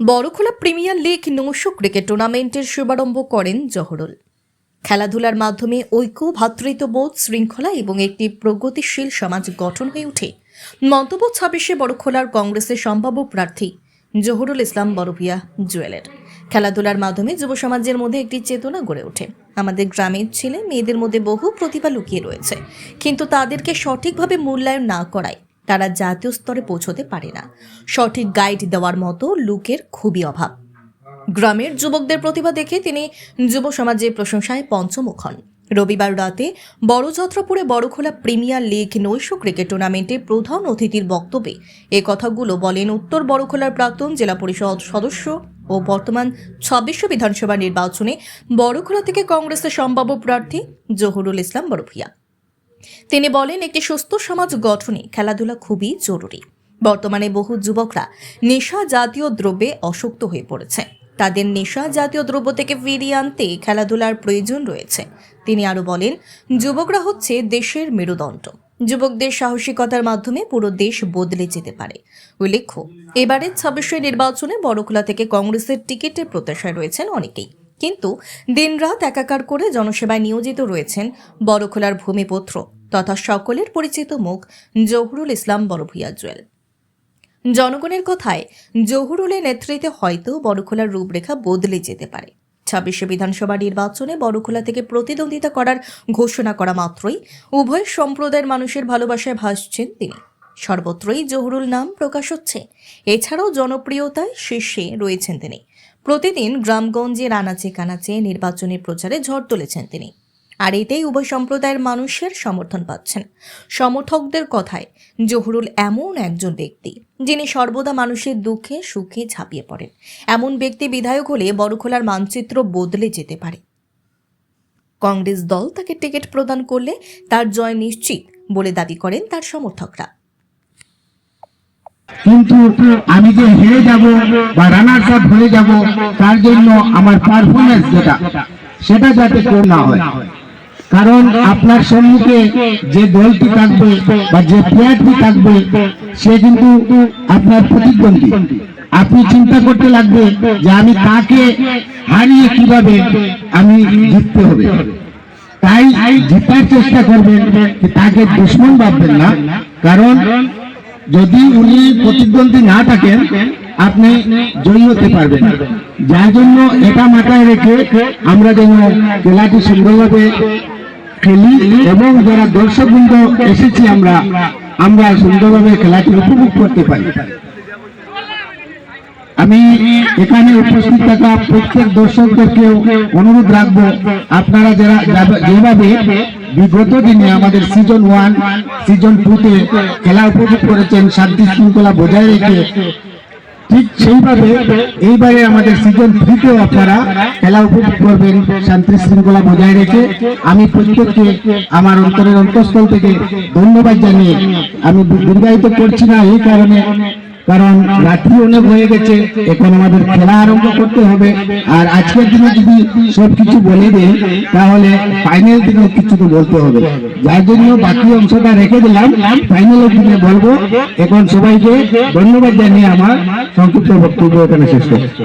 Borkhola premier league নৌশো cricket টুর্নামেন্টের শুভারম্ভ করেন জহরুল। খেলাধুলার মাধ্যমে ঐক্য ভ্রাতৃত্ববোধ শৃঙ্খলা এবং একটি প্রগতিশীল সমাজ গঠন হয়ে ওঠে। মন্তব্য ছাব্বিশে বড়খোলার কংগ্রেসের সম্ভাব্য প্রার্থী জহুরুল ইসলাম বড়ভিয়া জুয়েলের। খেলাধুলার মাধ্যমে যুব সমাজের মধ্যে একটি চেতনা গড়ে ওঠে। আমাদের গ্রামের ছেলে মেয়েদের মধ্যে বহু প্রতিভা লুকিয়ে রয়েছে, কিন্তু তাদেরকে সঠিকভাবে মূল্যায়ন না করায় তারা জাতীয় স্তরে পৌঁছতে পারে না। সঠিক গাইড দেওয়ার মতো লোকের খুবই অভাব। গ্রামের যুবকদের প্রতিভা দেখে তিনি যুব সমাজের প্রশংসায় পঞ্চমুখ হন। রবিবার রাতে বড়যাত্রাপুরে বড়খোলা প্রিমিয়ার লিগ নৈশ ক্রিকেট টুর্নামেন্টের প্রধান অতিথির বক্তব্যে এ কথাগুলো বলেন উত্তর বড়খোলার প্রাক্তন জেলা পরিষদ সদস্য ও বর্তমান ছাব্বিশ বিধানসভা নির্বাচনে বড়খোলা থেকে কংগ্রেসের সম্ভাব্য প্রার্থী জহুরুল ইসলাম বরফিয়া তিনি বলেন, একটি সুস্থ সমাজ গঠনে খেলাধুলা খুবই জরুরি। বর্তমানে বহু যুবকরা নেশা জাতীয় দ্রব্যে অসক্ত হয়ে পড়েছে। তাদের নেশা জাতীয় দ্রব্য থেকে ফিরিয়ে আনতে খেলাধুলার প্রয়োজন রয়েছে। তিনি আরও বলেন, যুবকরা হচ্ছে দেশের মেরুদণ্ড। যুবকদের সাহসিকতার মাধ্যমে পুরো দেশ বদলে যেতে পারে। উল্লেখ্য, এবারের ছাব্বিশে নির্বাচনে বড়খোলা থেকে কংগ্রেসের টিকিটের প্রত্যাশায় রয়েছেন অনেকেই। কিন্তু দিনরাত একাকার করে জনসেবায় নিয়োজিত রয়েছেন বড়খোলার ভূমিপুত্র তথা সকলের পরিচিত মুখ জহুরুল ইসলাম বড়ভূয়া জুয়েল। জনগণের কথায় জহুরুলের নেতৃত্বে হয়তো বড়খোলার রূপরেখা বদলে যেতে পারে। ছাব্বিশে বিধানসভা নির্বাচনে বড়খোলা থেকে প্রতিদ্বন্দ্বিতা করার ঘোষণা করা মাত্রই উভয় সম্প্রদায়ের মানুষের ভালোবাসায় ভাসছেন তিনি। সর্বত্রই জহুরুল নাম প্রকাশ হচ্ছে। এছাড়াও জনপ্রিয়তায় শীর্ষে রয়েছেন তিনি। প্রতিদিন গ্রামগঞ্জের আনাচে কানাচে নির্বাচনী প্রচারে ঝড় তুলেছেন তিনি। আর এতেই উভয় সম্প্রদায়ের মানুষের সমর্থন পাচ্ছেন। সমর্থকদের কথায় জহুরুল এমন একজন ব্যক্তি, যিনি সর্বদা মানুষের দুঃখে সুখে ঝাঁপিয়ে পড়েন। এমন ব্যক্তি বিধায়ক হলে বড়খোলার মানচিত্র বদলে যেতে পারে। কংগ্রেস দল তাকে টিকিট প্রদান করলে তার জয় নিশ্চিত বলে দাবি করেন তার সমর্থকরা। কিন্তু আমি যে হেরে যাব বা রানার আপ হয়ে যাব, তার জন্য আমার পারফরমেন্স যেটা, সেটা যাতে কেউ না হয়। কারণ আপনার সম্মুখে যে দলটি থাকবে বা যে প্লেয়ারটি থাকবে, সে কিন্তু আপনার প্রতিদ্বন্দ্বী। আপনি চিন্তা করতে লাগবে যে আমি কাকে হারিয়ে কীভাবে আমি জিততে হবে। তাই জিতার চেষ্টা করবেন, তাকে দুশ্মন ভাববেন না। কারণ যদি উনি প্রতিদ্বন্দ্বী না থাকেন আপনি জয়ী হতে পারবেন যার জন্য এটা মাথায় রেখে আমরা যেন খেলাটি সুন্দরভাবে খেলি এবং যারা দর্শকবৃন্দ এসেছি আমরা আমরা সুন্দরভাবে খেলাটি উপভোগ করতে পারি। আমি এখানে উপস্থিত থাকা প্রত্যেক দর্শকদেরকেও অনুরোধ রাখব আপনারা যারা যেভাবে বিগত দিনে আমাদের সিজন ওয়ান সিজন টু তে খেলা উপভোগ করেছেন শান্তি শৃঙ্খলা বজায় রেখে। ঠিক সেইভাবে এইবারে আমাদের সিজন থ্রিতেও আপনারা খেলা উপভোগ করবেন, শান্তি শৃঙ্খলা বজায় রেখে। আমি প্রত্যেককে আমার অন্তরের অন্তঃস্থল থেকে ধন্যবাদ জানিয়ে আমি দীর্ঘায়িত করছি না, এই কারণে কারণ রাত্রি অনেক হয়ে গেছে, এখন আমাদের খেলা আরম্ভ করতে হবে। আর আজকের দিনে যদি সবকিছু বলে দেয় তাহলে ফাইনাল দিনে কিছু তো বলতে হবে। যার জন্য বাকি অংশটা রেখে দিলাম। ফাইনাল দিনে বলব, এখন সবাইকে ধন্যবাদ জানিয়ে আমার সংক্ষিপ্ত বক্তব্য এখানে শেষ করছি।